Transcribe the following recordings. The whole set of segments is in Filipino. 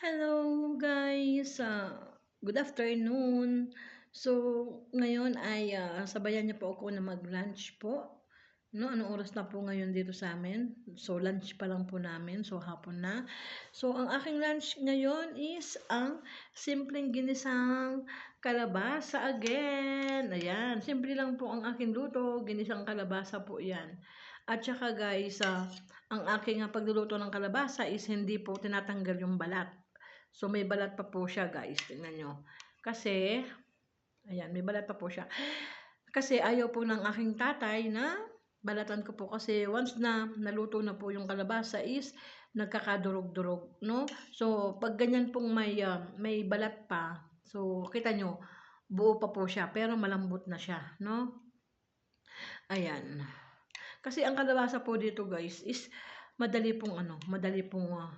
Hello guys, ah, good afternoon. So, ngayon ay ah, sabayan niyo po ako na mag-lunch po. No, anong oras na po ngayon dito sa amin? So, lunch pa lang po namin. So, hapon na. So, ang aking lunch ngayon is ang simpleng ginisang kalabasa again. Ayan, simple lang po ang aking luto. Ginisang kalabasa po yan. At saka guys, ah, ang aking pagluluto ng kalabasa is hindi po tinatanggal yung balat. So, may balat pa po siya, guys. Tingnan nyo. Kasi, ayan, may balat pa po siya. Kasi ayaw po ng aking tatay na balatan ko po. Kasi once na naluto na po yung kalabasa is nagkakadurog-durog, no? So, pag ganyan pong may, ah, may balat pa, so, kita nyo, buo pa po siya, pero malambot na siya, no? Ayan. Kasi ang kalabasa po dito, guys, is madali pong ano, madali pong ah,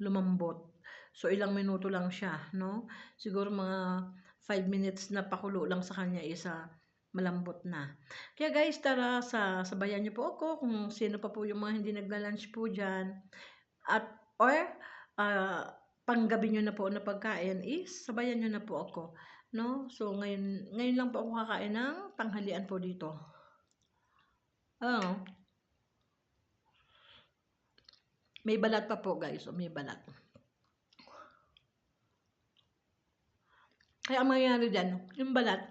lumambot. So, ilang minuto lang siya, no? Siguro mga 5 minutes na pakulo lang sa kanya isa malambot na. Kaya guys, tara sa sabayan niyo po ako kung sino pa po yung mga hindi nagla-lunch po dyan. At, or, uh, panggabi nyo na po na pagkain is sabayan nyo na po ako. No? So, ngayon, ngayon lang po ako kakain ng tanghalian po dito. Oh. May balat pa po guys. O, may balat. Kaya ang mangyayari dyan, yung balat,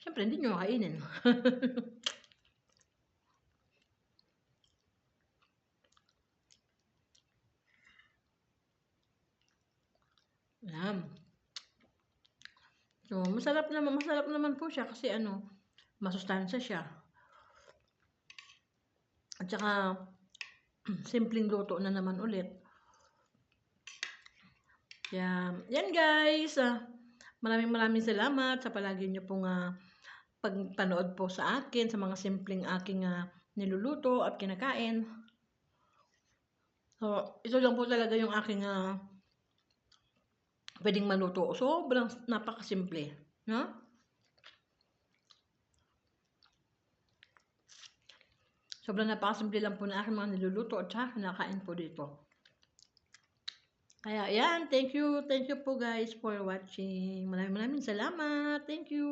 syempre hindi nyo makainin. Yan. So, masarap naman, masarap naman po siya kasi ano, masustansya siya. At saka, simpleng luto na naman ulit. Kaya, yan guys. Ah, Maraming maraming salamat sa palagi niyo pong uh, pagpanood po sa akin, sa mga simpleng aking uh, niluluto at kinakain. So, ito lang po talaga yung aking uh, pwedeng maluto. Sobrang napakasimple. No? Sobrang napakasimple lang po na aking mga niluluto at saka kinakain po dito. Kaya, yan. Thank you. Thank you po guys for watching. Maraming maraming salamat. Thank you.